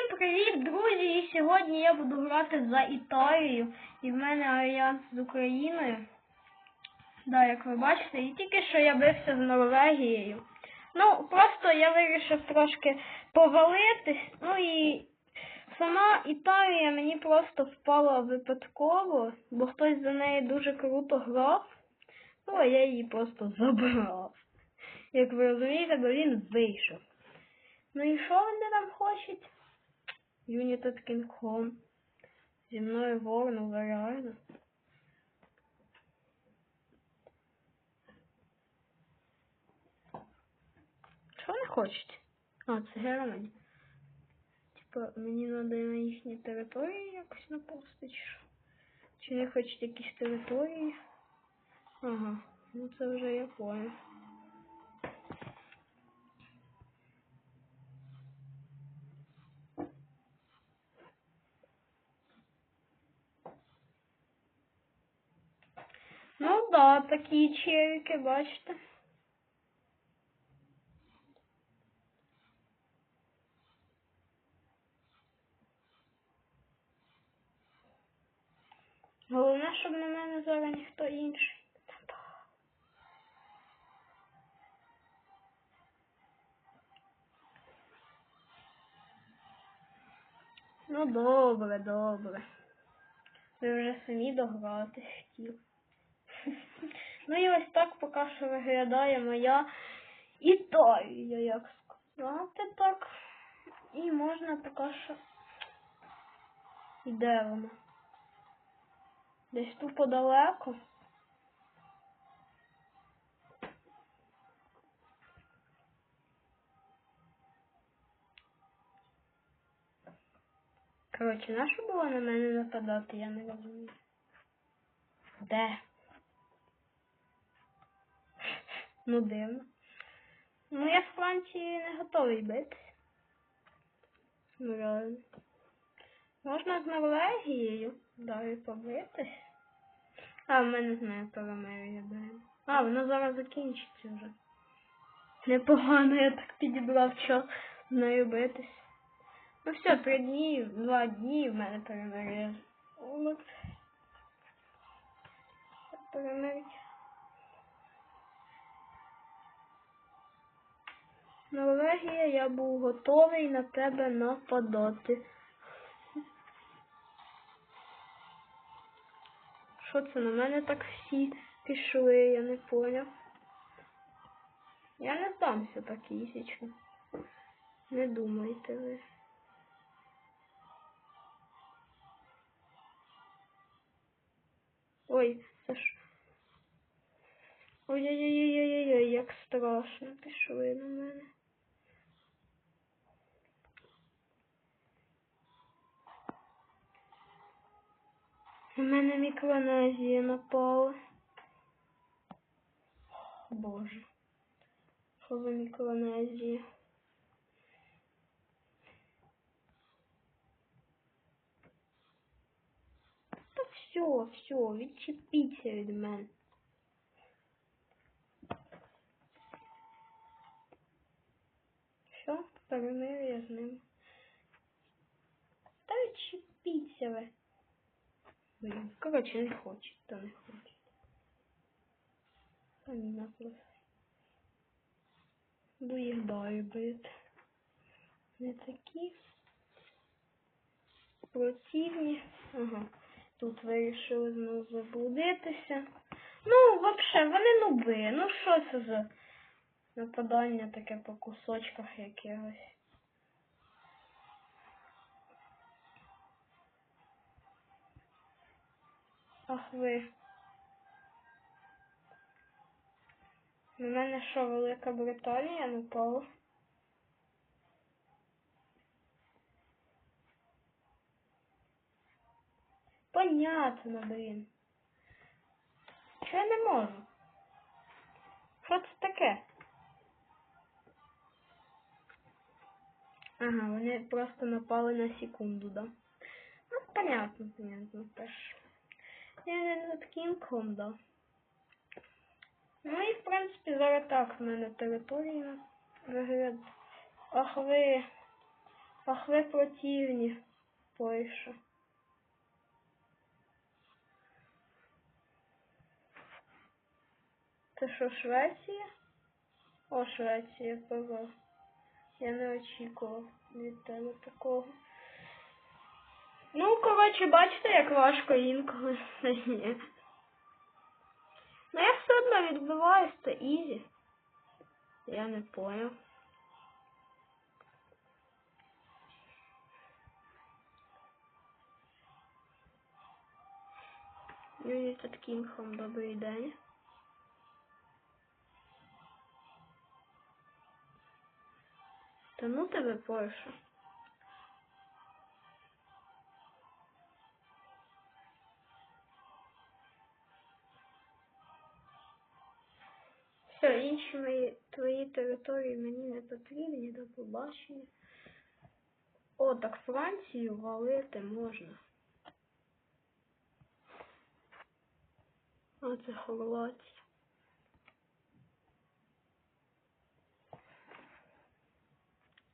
Всім привіт, друзі! І сьогодні я буду грати за Італію. І в мене альянс з Україною. Да, як ви бачите, і тільки що я бився з Норвегією. Ну, просто я вирішив трошки повалитись. Ну і сама Італія мені просто впала випадково, бо хтось за неї дуже круто грав. Ну, а я її просто забрав. Як ви розумієте, бо він вийшов. Ну і що вони там хочуть? United Kingdom. Зі мною ворон, ви реально. Що вони хочуть? А, це Германія. Типа, мені треба на їхні території якось напасти, чи що? Чи вони хочуть якісь території? Ага, ну це вже я понял. Ну да, такі червіки, бачите. Головне, щоб на мене зараз ніхто інший. Ну добре, добре. Ви вже самі дограти хотіли. Ну і ось так поки що виглядає моя Італія, як сказати так. І можна поки що. І де вона? Десь тут подалеку. Коротше, нащо було на мене нападати, я не розумію. Де? Ну дивно. Ну я в Франції не готовий битися. Ну реально. Можна з Норвегією далі побитись. А, в мене знаю перемир'я беремо. А, воно зараз закінчиться вже. Непогано, я так підібрав час з нею битись. Ну все, три дні, два дні в мене перемир'я. Перемир'я. Норвегія, я був готовий на тебе нападати. Що це на мене так всі пішли, я не поняв. Я не здамся так ісічно. Не думайте ви. Ой, це ж. Ой-ой-ой-ой-ой, як страшно пішли на мене. На мене мікронезія напала. Боже. Що за мікронезія? Та все, все, відчепіться від мене. Все, перемир'я з ним. Та відчепіться ви. Блин, короче, не хочет, то не хочет. Понятно. Буду їх далі бити. Не такі противні. Ага. Тут вирішили знову заблудитися. Ну, вообще, вони нуби. Ну що це за нападання таке по кусочках якихось? Ах ви. На мене що, Велика Британія напала? Понятно, блін. Що я не можу? Що це таке? Ага, вони просто напали на секунду, да? Ну, понятно, понятно, теж. Я над кінком, да. Ну і в принципі зараз так в мене територія вигляд. Ах ви. Ах, ви противні, Польща. Це що, Швеція? О, Швеція, ПВ. Я не очікував від тебе такого. Ну, коротше, бачите, як важко інколи. Ну я все одно відбиваюсь, це ізі. Я не понял. Юнітед Кінгхом, добрий день. Та ну тебе Польща. Все, твої території мені не потрібні до побачення. О, так Францію валити можна. О, це Хорватія.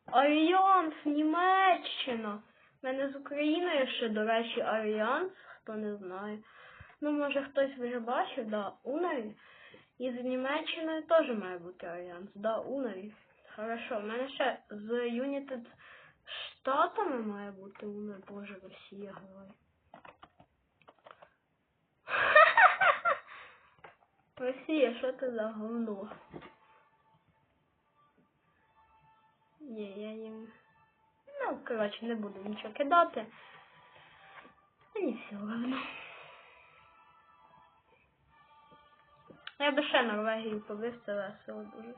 Альянс, Німеччина. У мене з Україною ще, до речі, Альянс, хто не знає. Ну, може хтось вже бачив, да, Унарі. І з Німеччиною теж має бути Альянс, да, Унарі. Хорошо, в мене ще з United Штатами має бути Унарі. Боже, Росія говорить. Росія, що це за говно? Ні, я їм. Ну, коротше, не буду нічого кидати. Мені все одно. Я би ще Норвегію побив, це весело дуже.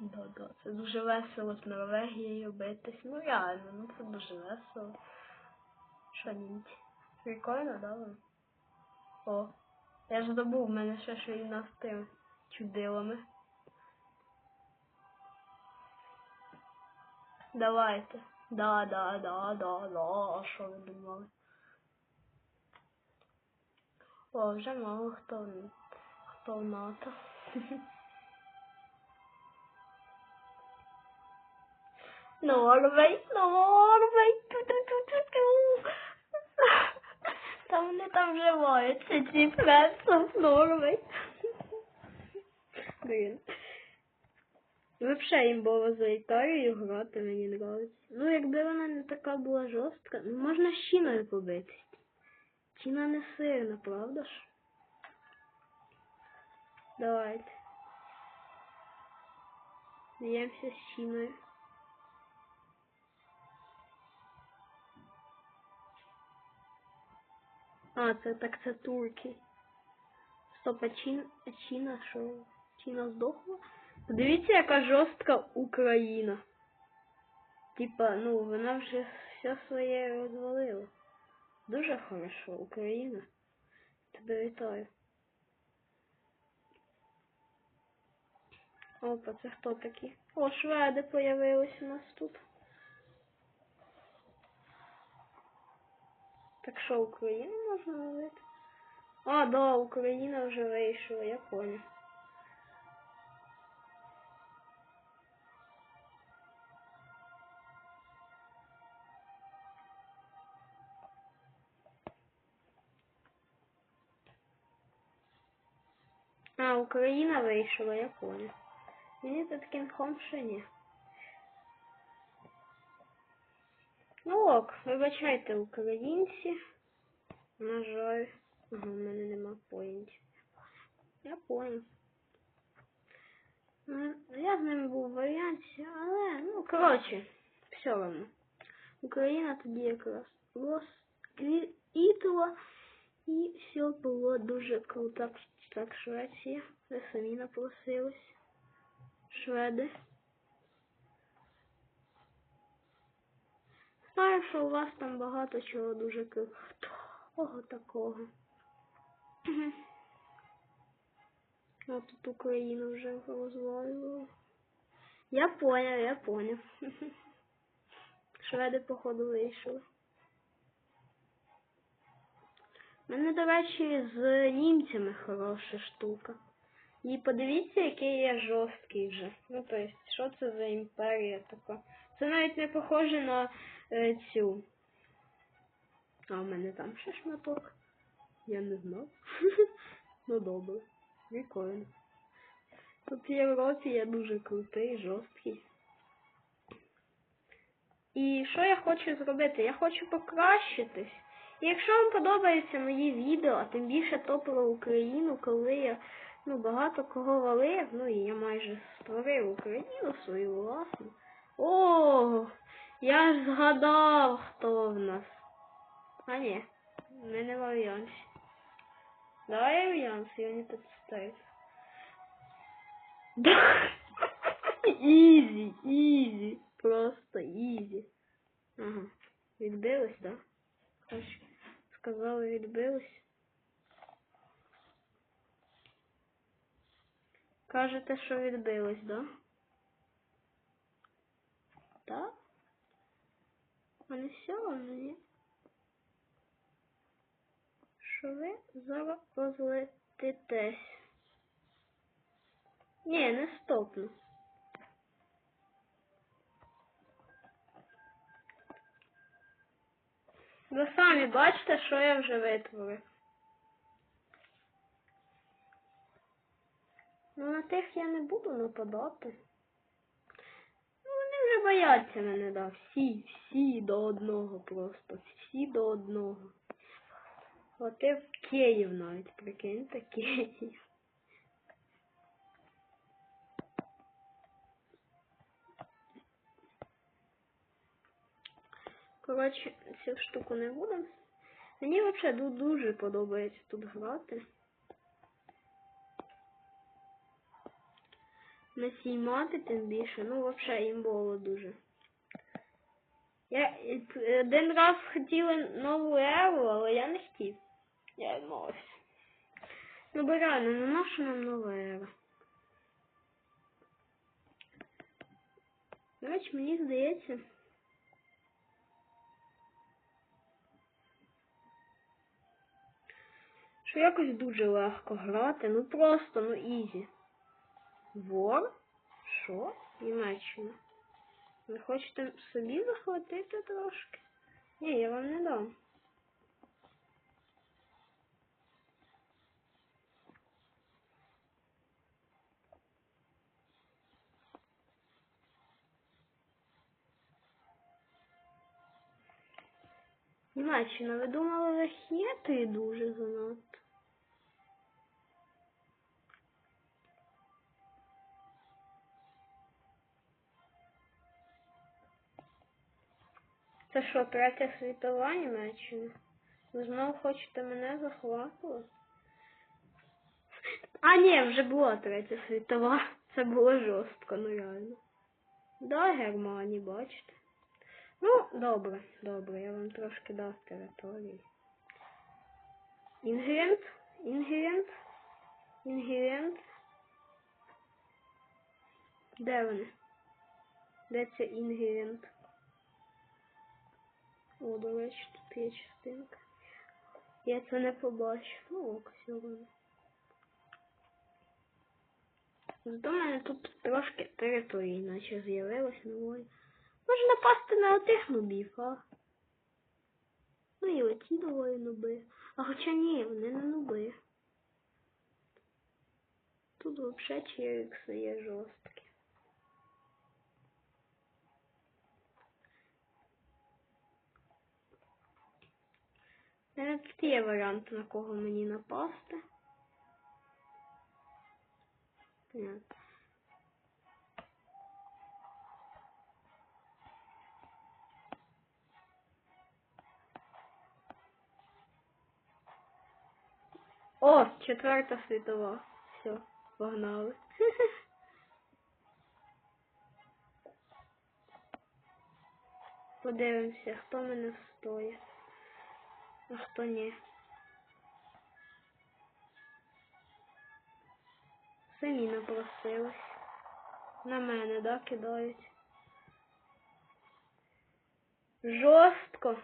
Да-да, це дуже весело з Норвегією битись. Ну реально, ну це дуже весело. Що німці? Прикольно, да? О, я ж забув, в мене ще ж війна з тим чудилами. Давайте. Да, да, да, да, да. А що ви думали? О, вже мало хто, хто НАТО. Норвей, Норвей, ту-ту-ту-ту-ту. Там вони там вживаються, ці преса, Норвей. Блін. Вообще імбово за Італію грати мені нравиться. Ну, якби вона не така була жорстка, ну можна з Чіною побитись. Чіна не сильна, правда ж? Давайте. Б'ємося з Чіною. А, це так це турки. Стоп, а Чін, а Чіна що? Чіна здохла? Подивіться, яка жорстка Україна. Типа, ну, вона вже все своє розвалила. Дуже хорошо, Україна. Тебе вітаю. Опа, це хто такі? О, шведи появились у нас тут. Так що, Україну можна ловити? А, да, Україна вже вийшла, я понял. А, Україна вийшла, я понял. Мені тут кінхом ще ні. Ну ок, вибачайте, українці. На жаль. Ага, в мене нема поїнтів. Я понял. Ну, я з ними був в варіанті, але, ну, коротше, все одно. Україна тоді якраз розквітла і все було дуже круто. Так, Швеція. Ви самі напросились. Шведи. Знаю, що у вас там багато чого дуже крутого такого. А тут Україну вже розвалювала. Я поняв, я поняв. Шведи, походу, вийшли. У мене, до речі, з німцями хороша штука. І подивіться, який я жорсткий вже. Ну, тобто, що це за імперія така? Це навіть не похоже на е, цю. А в мене там ще шматок. Я не знав. ну добре. Прикольно. Тут в Європі я дуже крутий, жорсткий. І що я хочу зробити? Я хочу покращитись. Якщо вам подобаються мої відео, а тим більше то про Україну, коли я ну, багато кого валив, ну і я майже створив Україну свою власну. О, я ж згадав, хто в нас. А ні, ми не в альянсі. Давай альянс, і вони тут. Да. Ізі, ізі. Просто ізі. Ага. Відбилось, да? Хоч сказали, відбилось. Кажете, що відбилось, да? Так? Не все воно, ні? Що ви зараз розлетитесь? Ні, не стопну. Ви самі бачите, що я вже витворив. Ну на тих я не буду нападати. Ну вони вже бояться мене, да. Всі, всі до одного просто. Всі до одного. От і в Київ навіть, прикиньте, Київ. Коротше, цю штуку не будемо. Мені взагалі дуже подобається тут грати. На цій мапі тим більше, ну взагалі імбово дуже. Я один раз хотіла нову еру, але я не хотів. Я відмовився. Ну бо реально, не наша нам нова ера. До речі, мені здається. Що якось дуже легко грати, ну просто, ну ізі. Вор? Що? Німеччина. Ви хочете собі захватити трошки? Ні, я вам не дам. Німеччина, ви думали, ви хитрі дуже занадто? Це що, третя світова Німеччина? Ви знову хочете мене захватувати? А ні, вже була третя світова. Це було жорстко, ну реально. Да, Германії, бачите. Ну, добре, добре, я вам трошки дав території. Інгрент, інгрент, інгрент. Де вони? Де це інгрент? О, до речі, тут є частинка. Я це не побачив. Ну, ок, одно. Зато мене тут трошки території, наче з'явилось нової. Можна напасти на отих нубів, а? Ну і оті доволі нуби. А хоча ні, вони не нуби. Тут взагалі черікси є жорсткі. Тут є варіант, на кого мені напасти. Понятно. О, четверта світова. Все, погнали. Подивимося, хто мене стоїть, а хто ні. Самі напросились. На мене, да, кидають. Жорстко.